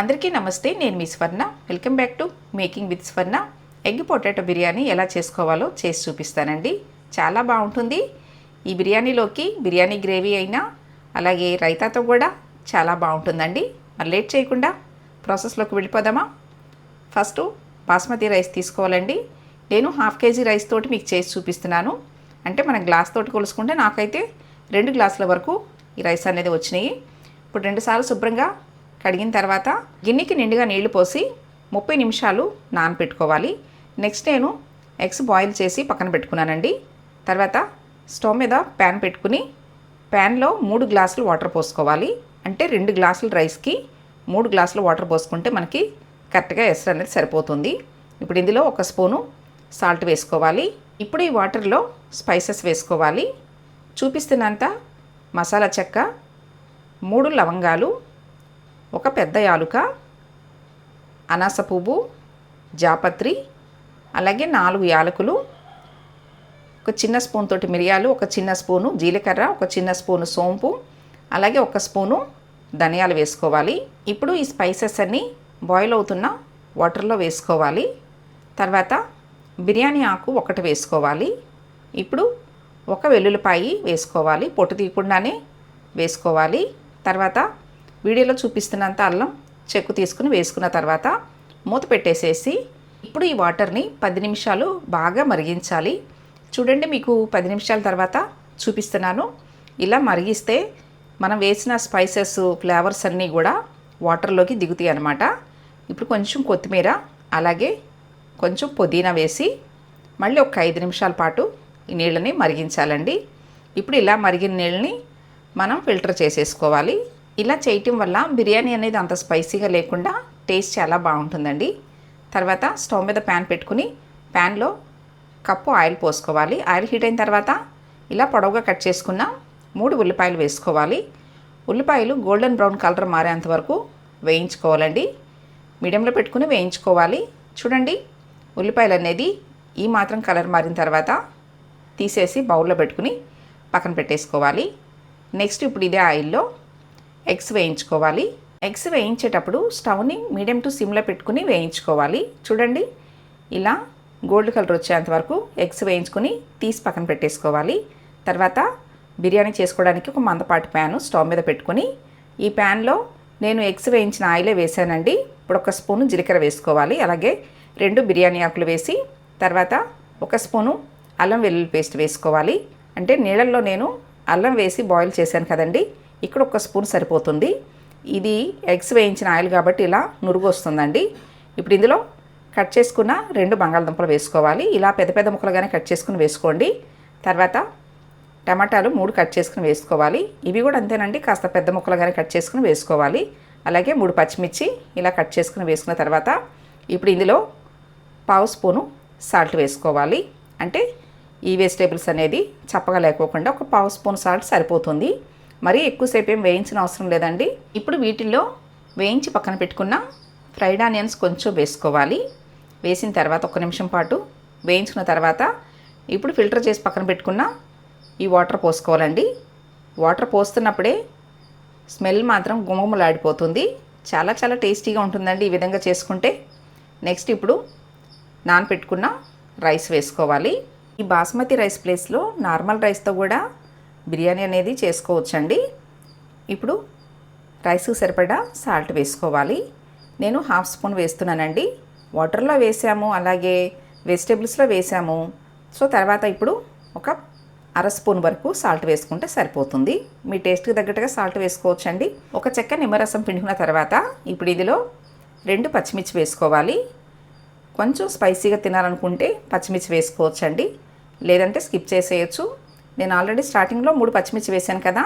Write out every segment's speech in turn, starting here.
అందరికీ నమస్తే నేను మీ Swarna. Welcome back to making with Swarna egg potato biryani ఎలా చేసుకోవాలో చేసి చూపిస్తానండి. చాలా బాగుంటుంది. ఈ బిర్యానీలోకి బిర్యానీ గ్రేవీ అయినా అలాగే రైతాతో కూడా చాలా బాగుంటుందండి. మరి లేట్ చేయకుండా ప్రాసెస్లోకి వెళ్ళిపోదామా? ఫస్ట్ బాస్మతి రైస్ తీసుకోవాలండి. నేను హాఫ్ కేజీ రైస్ తోటి మీకు చేసి చూపిస్తున్నాను. అంటే మన గ్లాస్ తోటి కొలుసుకుంటే నాకైతే రెండు గ్లాసుల వరకు ఈ రైస్ అనేది వచ్చినాయి. ఇప్పుడు రెండుసార్లు శుభ్రంగా కడిగిన తర్వాత గిన్నెకి నిండుగా నీళ్ళు పోసి ముప్పై నిమిషాలు నానపెట్టుకోవాలి. నెక్స్ట్ నేను ఎగ్స్ బాయిల్ చేసి పక్కన పెట్టుకున్నానండి. తర్వాత స్టవ్ మీద ప్యాన్ పెట్టుకుని ప్యాన్లో మూడు గ్లాసులు వాటర్ పోసుకోవాలి. అంటే రెండు గ్లాసులు రైస్కి మూడు గ్లాసులు వాటర్ పోసుకుంటే మనకి కరెక్ట్గా ఎసరు అనేది సరిపోతుంది. ఇప్పుడు ఇందులో ఒక స్పూను సాల్ట్ వేసుకోవాలి. ఇప్పుడు ఈ వాటర్లో స్పైసెస్ వేసుకోవాలి. చూపిస్తున్నంత మసాలా చెక్క మూడు లవంగాలు ఒక పెద్ద యాలుక అనాస పువ్వు జాపత్రి అలాగే నాలుగు యాలకులు ఒక చిన్న స్పూన్ తోటి మిరియాలు ఒక చిన్న స్పూను జీలకర్ర ఒక చిన్న స్పూను సోంపు అలాగే ఒక స్పూను ధనియాలు వేసుకోవాలి. ఇప్పుడు ఈ స్పైసెస్ అన్నీ బాయిల్ అవుతున్న వాటర్లో వేసుకోవాలి. తర్వాత బిర్యానీ ఆకు ఒకటి వేసుకోవాలి. ఇప్పుడు ఒక వెల్లుల్లిపాయి వేసుకోవాలి. పొట్టు తీయకుండానే వేసుకోవాలి. తర్వాత వీడియోలో చూపిస్తున్నంత అల్లం చెక్కు తీసుకుని వేసుకున్న తర్వాత మూత పెట్టేసేసి ఇప్పుడు ఈ వాటర్ని పది నిమిషాలు బాగా మరిగించాలి. చూడండి మీకు పది నిమిషాల తర్వాత చూపిస్తున్నాను. ఇలా మరిగిస్తే మనం వేసిన స్పైసెస్ ఫ్లేవర్స్ అన్నీ కూడా వాటర్లోకి దిగుతాయి అన్నమాట. ఇప్పుడు కొంచెం కొత్తిమీర అలాగే కొంచెం పుదీనా వేసి మళ్ళీ ఒక ఐదు నిమిషాల పాటు ఈ నీళ్ళని మరిగించాలండి. ఇప్పుడు ఇలా మరిగిన నీళ్ళని మనం ఫిల్టర్ చేసేసుకోవాలి. ఇలా చేయటం వల్ల బిర్యానీ అనేది అంత స్పైసీగా లేకుండా టేస్ట్ చాలా బాగుంటుందండి. తర్వాత స్టవ్ మీద ప్యాన్ పెట్టుకుని ప్యాన్లో కప్పు ఆయిల్ పోసుకోవాలి. ఆయిల్ హీట్ అయిన తర్వాత ఇలా పొడవుగా కట్ చేసుకున్న మూడు ఉల్లిపాయలు వేసుకోవాలి. ఉల్లిపాయలు గోల్డెన్ బ్రౌన్ కలర్ మారేంత వరకు వేయించుకోవాలండి. మీడియంలో పెట్టుకుని వేయించుకోవాలి. చూడండి ఉల్లిపాయలు అనేది ఈ మాత్రం కలర్ మారిన తర్వాత తీసేసి బౌల్లో పెట్టుకుని పక్కన పెట్టేసుకోవాలి. నెక్స్ట్ ఇప్పుడు ఇదే ఆయిల్లో ఎగ్స్ వేయించుకోవాలి. ఎగ్స్ వేయించేటప్పుడు స్టవ్ని మీడియం టు సిమ్లో పెట్టుకుని వేయించుకోవాలి. చూడండి ఇలా గోల్డ్ కలర్ వచ్చేంత వరకు ఎగ్స్ వేయించుకొని తీసి పక్కన పెట్టేసుకోవాలి. తర్వాత బిర్యానీ చేసుకోవడానికి ఒక మందపాటి ప్యాను స్టవ్ మీద పెట్టుకుని ఈ ప్యాన్లో నేను ఎగ్స్ వేయించిన ఆయిలే వేసానండి. ఇప్పుడు ఒక స్పూను జీలకర్ర వేసుకోవాలి. అలాగే రెండు బిర్యానీ ఆకులు వేసి తర్వాత ఒక స్పూను అల్లం వెల్లుల్లి పేస్ట్ వేసుకోవాలి. అంటే నీళ్ళల్లో నేను అల్లం వేసి బాయిల్ చేశాను కదండి. ఇక్కడ ఒక స్పూన్ సరిపోతుంది. ఇది ఎగ్స్ వేయించిన ఆయిల్ కాబట్టి ఇలా నురుగు వస్తుందండి ఇప్పుడు ఇందులో కట్ చేసుకున్న రెండు బంగాళదుంపలు వేసుకోవాలి. ఇలా పెద్ద పెద్ద ముక్కలుగానే కట్ చేసుకుని వేసుకోండి. తర్వాత టమాటాలు మూడు కట్ చేసుకుని వేసుకోవాలి. ఇవి కూడా అంతేనండి కాస్త పెద్ద ముక్కలుగానే కట్ చేసుకుని వేసుకోవాలి. అలాగే మూడు పచ్చిమిర్చి ఇలా కట్ చేసుకుని వేసుకున్న తర్వాత ఇప్పుడు ఇందులో పావు స్పూను సాల్ట్ వేసుకోవాలి. అంటే ఈ వెజిటేబుల్స్ అనేది చప్పగా లేకోకుండా ఒక పావు స్పూన్ సాల్ట్ సరిపోతుంది. మరీ ఎక్కువసేపు ఏం వేయించిన అవసరం లేదండి. ఇప్పుడు వీటిల్లో వేయించి పక్కన పెట్టుకున్న ఫ్రైడ్ ఆనియన్స్ కొంచెం వేసుకోవాలి. వేసిన తర్వాత ఒక నిమిషం పాటు వేయించుకున్న తర్వాత ఇప్పుడు ఫిల్టర్ చేసి పక్కన పెట్టుకున్న ఈ వాటర్ పోసుకోవాలండి. వాటర్ పోస్తున్నప్పుడే స్మెల్ మాత్రం గుమగుమలాడిపోతుంది. చాలా చాలా టేస్టీగా ఉంటుందండి ఈ విధంగా చేసుకుంటే. నెక్స్ట్ ఇప్పుడు నానపెట్టుకున్న రైస్ వేసుకోవాలి. ఈ బాస్మతి రైస్ ప్లేస్లో నార్మల్ రైస్తో కూడా బిర్యానీ అనేది చేసుకోవచ్చండి. ఇప్పుడు రైస్కి సరిపడా సాల్ట్ వేసుకోవాలి. నేను హాఫ్ స్పూన్ వేస్తున్నానండి. వాటర్లో వేసాము అలాగే వెజిటేబుల్స్లో వేసాము. సో తర్వాత ఇప్పుడు ఒక అర స్పూన్ వరకు సాల్ట్ వేసుకుంటే సరిపోతుంది. మీ టేస్ట్కి తగ్గట్టుగా సాల్ట్ వేసుకోవచ్చండి. ఒక చెక్క నిమ్మరసం పిండుకున్న తర్వాత ఇప్పుడు ఇందులో రెండు పచ్చిమిర్చి వేసుకోవాలి. కొంచెం స్పైసీగా తినాలనుకుంటే పచ్చిమిర్చి వేసుకోవచ్చండి. లేదంటే స్కిప్ చేసేయచ్చు. నేను ఆల్రెడీ స్టార్టింగ్లో మూడు పచ్చిమిర్చి వేసాను కదా.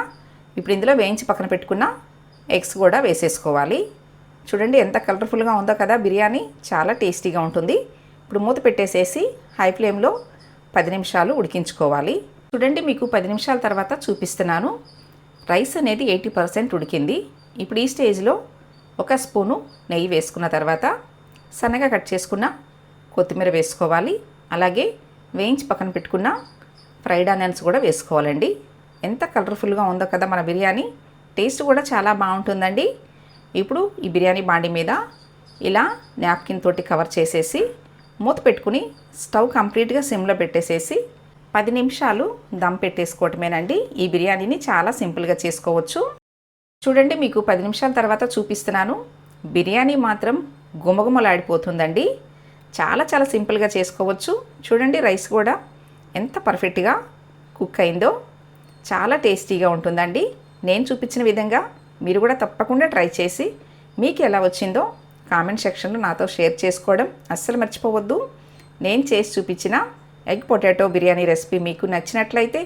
ఇప్పుడు ఇందులో వేయించి పక్కన పెట్టుకున్న ఎగ్స్ కూడా వేసేసుకోవాలి. చూడండి ఎంత కలర్ఫుల్గా ఉందో కదా బిర్యానీ. చాలా టేస్టీగా ఉంటుంది. ఇప్పుడు మూత పెట్టేసేసి హై ఫ్లేమ్లో పది నిమిషాలు ఉడికించుకోవాలి. చూడండి మీకు పది నిమిషాల తర్వాత చూపిస్తున్నాను. రైస్ అనేది ఎయిటీ పర్సెంట్ ఉడికింది. ఇప్పుడు ఈ స్టేజ్లో ఒక స్పూను నెయ్యి వేసుకున్న తర్వాత సన్నగా కట్ చేసుకున్న కొత్తిమీర వేసుకోవాలి. అలాగే వేయించి పక్కన పెట్టుకున్న ఫ్రైడ్ ఆనియన్స్ కూడా వేసుకోవాలండి. ఎంత కలర్ఫుల్గా ఉందో కదా మన బిర్యానీ. టేస్ట్ కూడా చాలా బాగుంటుందండి. ఇప్పుడు ఈ బిర్యానీ బాండి మీద ఇలా నాప్కిన్ తోటి కవర్ చేసేసి మూత పెట్టుకుని స్టవ్ కంప్లీట్గా సిమ్లో పెట్టేసేసి పది నిమిషాలు దమ్ పెట్టేసుకోవటమేనండి. ఈ బిర్యానీని చాలా సింపుల్గా చేసుకోవచ్చు. చూడండి మీకు పది నిమిషాల తర్వాత చూపిస్తున్నాను. బిర్యానీ మాత్రం గుమగుమలాడిపోతుందండి. చాలా చాలా సింపుల్గా చేసుకోవచ్చు. చూడండి రైస్ కూడా ఎంత పర్ఫెక్ట్గా కుక్ అయిందో చాలా టేస్టీగా ఉంటుందండి. నేను చూపించిన విధంగా మీరు కూడా తప్పకుండా ట్రై చేసి మీకు ఎలా వచ్చిందో కామెంట్ సెక్షన్లో నాతో షేర్ చేసుకోవడం అస్సలు మర్చిపోవద్దు. నేను చేసి చూపించిన ఎగ్ పొటాటో బిర్యానీ రెసిపీ మీకు నచ్చినట్లయితే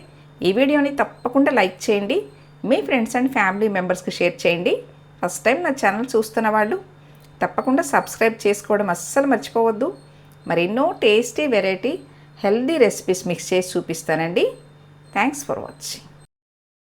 ఈ వీడియోని తప్పకుండా లైక్ చేయండి. మీ ఫ్రెండ్స్ అండ్ ఫ్యామిలీ మెంబర్స్కి షేర్ చేయండి. ఫస్ట్ టైం నా ఛానల్ చూస్తున్న వాళ్ళు తప్పకుండా సబ్స్క్రైబ్ చేసుకోవడం అస్సలు మర్చిపోవద్దు. మరెన్నో tasty variety healthy recipes mix చేసి చూపిస్తానండి. Thanks for watching